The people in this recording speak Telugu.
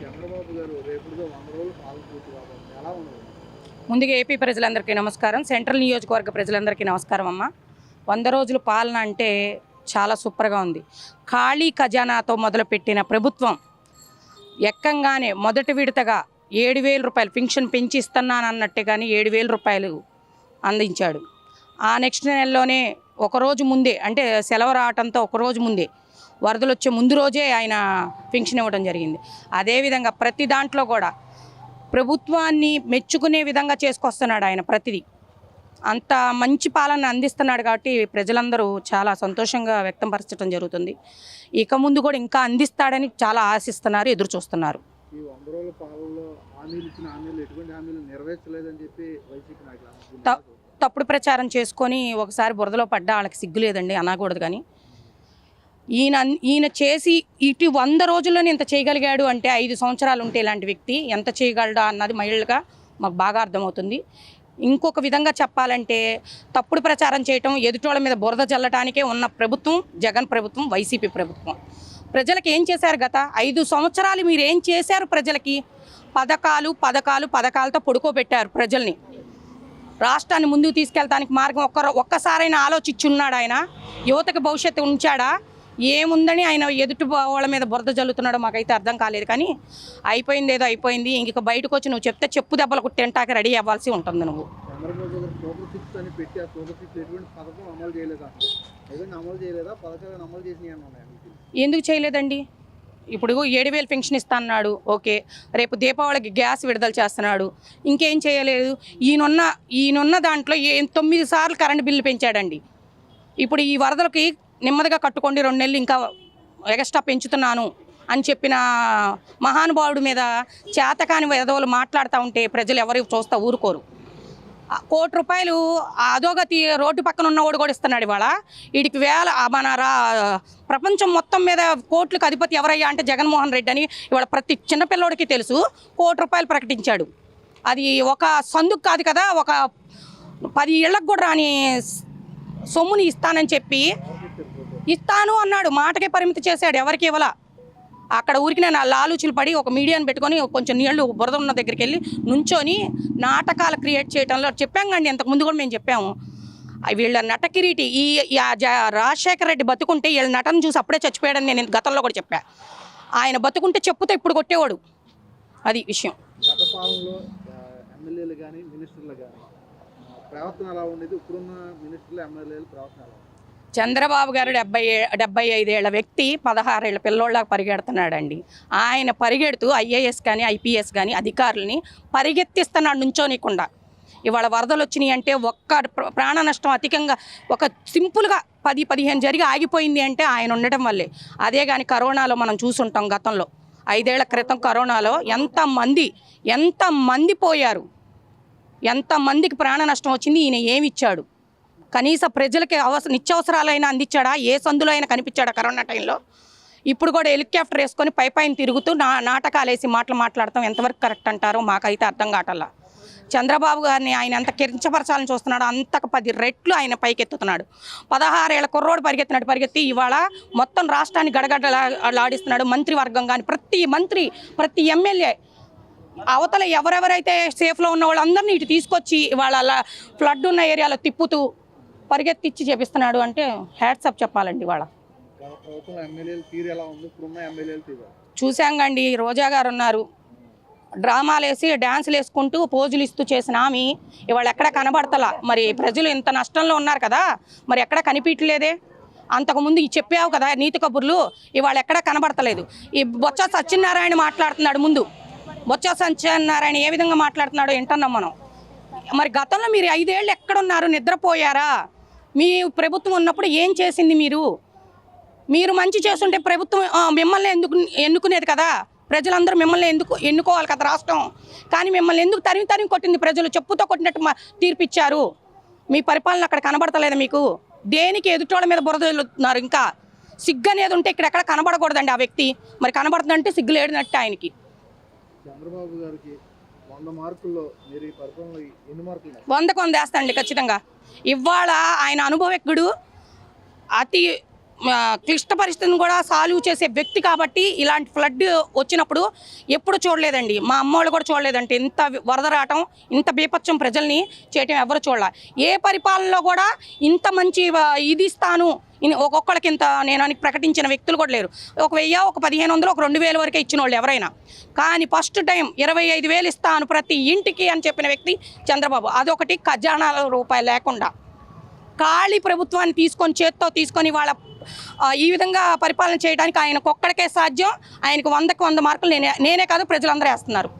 చంద్రబాబు గారు రేపుడుగా వంద రోజులు ఎలా ఉండదు? ముందుగా ఏపీ ప్రజలందరికీ నమస్కారం. సెంట్రల్ నియోజకవర్గ ప్రజలందరికీ నమస్కారం అమ్మ. వంద రోజులు పాలన అంటే చాలా సూపర్గా ఉంది. ఖాళీ ఖజానాతో మొదలుపెట్టిన ప్రభుత్వం ఎక్కంగానే మొదటి విడతగా ఏడు వేల రూపాయలు పింఛన్ పెంచి ఇస్తున్నాను కానీ ఏడు వేల రూపాయలు అందించాడు. ఆ నెక్స్ట్ నెలలోనే ఒకరోజు ముందే అంటే సెలవు రావడంతో ఒకరోజు ముందే వరదలు వచ్చే ముందు రోజే ఆయన పింఛన్ ఇవ్వడం జరిగింది. అదేవిధంగా ప్రతి దాంట్లో కూడా ప్రభుత్వాన్ని మెచ్చుకునే విధంగా చేసుకొస్తున్నాడు ఆయన ప్రతిదీ. అంత మంచి పాలన అందిస్తున్నాడు కాబట్టి ప్రజలందరూ చాలా సంతోషంగా వ్యక్తపరచడం జరుగుతుంది. ఇక ముందు కూడా ఇంకా అందిస్తాడని చాలా ఆశిస్తున్నారు ఎదురు చూస్తున్నారు తప్పుడు ప్రచారం చేసుకొని ఒకసారి బురదలో పడ్డా వాళ్ళకి సిగ్గు లేదండి అనకూడదు కానీ. ఈయన ఈయన చేసి ఇటు వంద రోజుల్లోనే ఇంత చేయగలిగాడు అంటే ఐదు సంవత్సరాలు ఉంటే ఇలాంటి వ్యక్తి ఎంత చేయగలడా అన్నది మహిళలుగా మాకు బాగా అర్థమవుతుంది. ఇంకొక విధంగా చెప్పాలంటే తప్పుడు ప్రచారం చేయటం ఎదుటోళ్ళ మీద బురద చల్లటానికే ఉన్న ప్రభుత్వం జగన్ ప్రభుత్వం వైసీపీ ప్రభుత్వం. ప్రజలకు ఏం చేశారు గత ఐదు సంవత్సరాలు మీరు ఏం చేశారు ప్రజలకి? పథకాలు పథకాలు పథకాలతో పడుకోబెట్టారు ప్రజల్ని. రాష్ట్రాన్ని ముందుకు తీసుకెళ్తానికి మార్గం ఒక్క ఒక్కసారైనా ఆలోచించున్నాడు ఆయన? యువతకు భవిష్యత్తు ఉంచాడా? ఏముందని ఆయన ఎదుటి వాళ్ళ మీద బురద జల్లుతున్నాడో మాకైతే అర్థం కాలేదు. కానీ అయిపోయింది ఏదో అయిపోయింది. ఇంక బయటకు వచ్చి నువ్వు చెప్తే చెప్పు దెబ్బలు టెంటాకి రెడీ అవ్వాల్సి ఉంటుంది నువ్వు. ఎందుకు చేయలేదండి? ఇప్పుడు ఏడు వేలు పెన్షన్ ఇస్తాన్నాడు ఓకే. రేపు దీపావళికి గ్యాస్ విడుదల చేస్తున్నాడు. ఇంకేం చేయలేదు? ఈయనున్న ఈయనున్న దాంట్లో ఏ తొమ్మిది సార్లు కరెంటు బిల్లు పెంచాడండి. ఇప్పుడు ఈ వరదలకి నెమ్మదిగా కట్టుకోండి రెండు నెలలు ఇంకా ఎగస్ట్రా పెంచుతున్నాను అని చెప్పిన మహానుభావుడి మీద చేతకాని వేదవులు మాట్లాడుతూ ఉంటే ప్రజలు ఎవరు చూస్తా ఊరుకోరు. కోటి రూపాయలు ఆ అధోగతి రోడ్డు పక్కన ఉన్నవాడు కూడా ఇస్తున్నాడు ఇవాళ. వీడికి వేల మన రా ప్రపంచం మొత్తం మీద కోట్లకు అధిపతి ఎవరయ్యా అంటే జగన్మోహన్ రెడ్డి అని ఇవాళ ప్రతి చిన్నపిల్లోడికి తెలుసు. కోటి రూపాయలు ప్రకటించాడు. అది ఒక సందుకు కాదు కదా ఒక పది ఇళ్ళకు కూడా రాని సొమ్ముని ఇస్తానని చెప్పి ఇస్తాను అన్నాడు. మాటకే పరిమితి చేశాడు. ఎవరికి ఇవ్వలా? అక్కడ ఊరికి నేను లాలూచులు పడి ఒక మీడియాని పెట్టుకొని కొంచెం నీళ్ళు బురద ఉన్న దగ్గరికి వెళ్ళి నుంచొని నాటకాలు క్రియేట్ చేయడంలో చెప్పాం కండి ఇంతకు ముందు కూడా మేము చెప్పాము. వీళ్ళ నటకిరీటి ఈ ఈ రాజశేఖర రెడ్డి బతుకుంటే వీళ్ళ నటన చూసి అప్పుడే చచ్చిపోయాడని నేను గతంలో కూడా చెప్పా. ఆయన బతుకుంటే చెప్పుతో ఇప్పుడు కొట్టేవాడు. అది విషయం. ప్రవర్తన ఎలా ఉండేది? ఇప్పుడున్న మినిస్టర్లు ఎమ్మెల్యేలు ప్రవర్తన ఎలా చంద్రబాబు గారు డెబ్బై ఏ- డెబ్బై ఐదేళ్ళ వ్యక్తి పదహారేళ్ళ పిల్లోళ్ళకి పరిగెడుతున్నాడండి. ఆయన పరిగెడుతూ ఐఏఎస్ కానీ ఐపీఎస్ కానీ అధికారులని పరిగెత్తిస్తున్నాడు నుంచోనికుండా ఇవాళ వరదలు వచ్చినాయి అంటే ఒక్క ప్ర- ప్రాణ నష్టం అధికంగా ఒక సింపుల్గా పది పదిహేను జరిగి ఆగిపోయింది అంటే ఆయన ఉండడం వల్లే. అదే కానీ కరోనాలో మనం చూసుంటాం గతంలో. ఐదేళ్ళ క్రితం కరోనాలో ఎంతమంది ఎంతమంది పోయారు? ఎంతమందికి ప్రాణ నష్టం వచ్చింది? ఈయన ఏమి ఇచ్చాడు కనీస ప్రజలకి అవసర నిత్యావసరాలైనా అందించాడా? ఏ సందులో అయినా కనిపించాడా కరోనా టైంలో? ఇప్పుడు కూడా హెలికాప్టర్ వేసుకొని పై పైన తిరుగుతూ నా నాటకాలు వేసి మాటలు మాట్లాడతాం ఎంతవరకు కరెక్ట్ అంటారో మాకైతే అర్థం కావటల్లా చంద్రబాబు గారిని ఆయన ఎంత కించపరచాలని చూస్తున్నాడో అంతకు పది రెట్లు ఆయన పైకెత్తుతున్నాడు. పదహారేళ్ళ కుర్రోడు పరిగెత్తినట్టు పరిగెత్తి ఇవాళ మొత్తం రాష్ట్రాన్ని గడగడలాడిస్తున్నాడు మంత్రివర్గం కానీ ప్రతి మంత్రి ప్రతి ఎమ్మెల్యే అవతల ఎవరెవరైతే సేఫ్లో ఉన్న వాళ్ళందరినీ ఇటు తీసుకొచ్చి వాళ్ళ అలా ఫ్లడ్ ఉన్న ఏరియాలో తిప్పుతూ పరిగెత్తిచ్చి చేపిస్తున్నాడు అంటే హ్యాట్సప్ చెప్పాలండి వాళ్ళ. చూశాంగండి రోజా గారు ఉన్నారు. డ్రామాలు వేసి డ్యాన్సులు వేసుకుంటూ పోజులు ఇస్తూ చేసిన ఆమె ఇవాళ ఎక్కడ కనబడతలా? మరి ప్రజలు ఇంత నష్టంలో ఉన్నారు కదా మరి ఎక్కడ కనిపించలేదే? అంతకుముందు ఈ చెప్పావు కదా నీతి కబుర్లు ఇవాళ ఎక్కడ కనబడతలేదు? ఈ బొత్స సత్యనారాయణ మాట్లాడుతున్నాడు ముందు. బొత్స సత్యనారాయణ ఏ విధంగా మాట్లాడుతున్నాడో వింటున్నాం మనం. మరి గతంలో మీరు ఐదేళ్ళు ఎక్కడున్నారు? నిద్రపోయారా? మీ ప్రభుత్వం ఉన్నప్పుడు ఏం చేసింది మీరు? మీరు మంచి చేస్తుంటే ప్రభుత్వం మిమ్మల్ని ఎందుకు ఎన్నుకునేది కదా? ప్రజలందరూ మిమ్మల్ని ఎందుకు ఎన్నుకోవాలి కదా రాష్ట్రం? కానీ మిమ్మల్ని ఎందుకు తరిమి తరిమి కొట్టింది ప్రజలు? చెప్పుతో కొట్టినట్టు మా- తీర్పిచ్చారు. మీ పరిపాలన అక్కడ కనబడతలేదు మీకు? దేనికి ఎదుటోళ్ళ మీద బురద వెళ్తున్నారు ఇంకా? సిగ్గు అనేది ఉంటే ఇక్కడ ఎక్కడ కనబడకూడదండి ఆ వ్యక్తి. మరి కనబడుతుందంటే సిగ్గు లేడినట్టు ఆయనకి. చంద్రబాబు గారికి వంద మార్కుల్లో మీరు ఈ ఎన్ని మార్కులు వందకు వంద వేస్తానండి ఖచ్చితంగా. ఇవాళ ఆయన అనుభవజ్ఞుడు అతి క్లిష్ట పరిస్థితిని కూడా సాల్వ్ చేసే వ్యక్తి కాబట్టి ఇలాంటి ఫ్లడ్ వచ్చినప్పుడు ఎప్పుడు చూడలేదండి. మా అమ్మోళ్ళు కూడా చూడలేదంటే ఇంత వరద రావటం ఇంత బీపత్సం ప్రజల్ని చేయటం ఎవరు చూడాల. ఏ పరిపాలనలో కూడా ఇంత మంచి ఇది ఇస్తాను ఒక్కొక్కరికి ఇంత నేను అని ప్రకటించిన వ్యక్తులు కూడా లేరు. ఒక వెయ్యి ఒక పదిహేను వందలు ఒక రెండు వేల వరకే ఇచ్చిన వాళ్ళు ఎవరైనా. కానీ ఫస్ట్ టైం ఇరవై ఐదు వేలు ఇస్తాను ప్రతి ఇంటికి అని చెప్పిన వ్యక్తి చంద్రబాబు. అదొకటి ఖజానాల రూపాయలు లేకుండా. ఖాళీ ప్రభుత్వాన్ని తీసుకొని చేత్తో తీసుకొని వాళ్ళ ఈ విధంగా పరిపాలన చేయడానికి ఆయనకు ఒక్కడికే సాధ్యం. ఆయనకు వందకు వంద మార్కులు నేనే నేనే కాదు ప్రజలందరూ వేస్తున్నారు.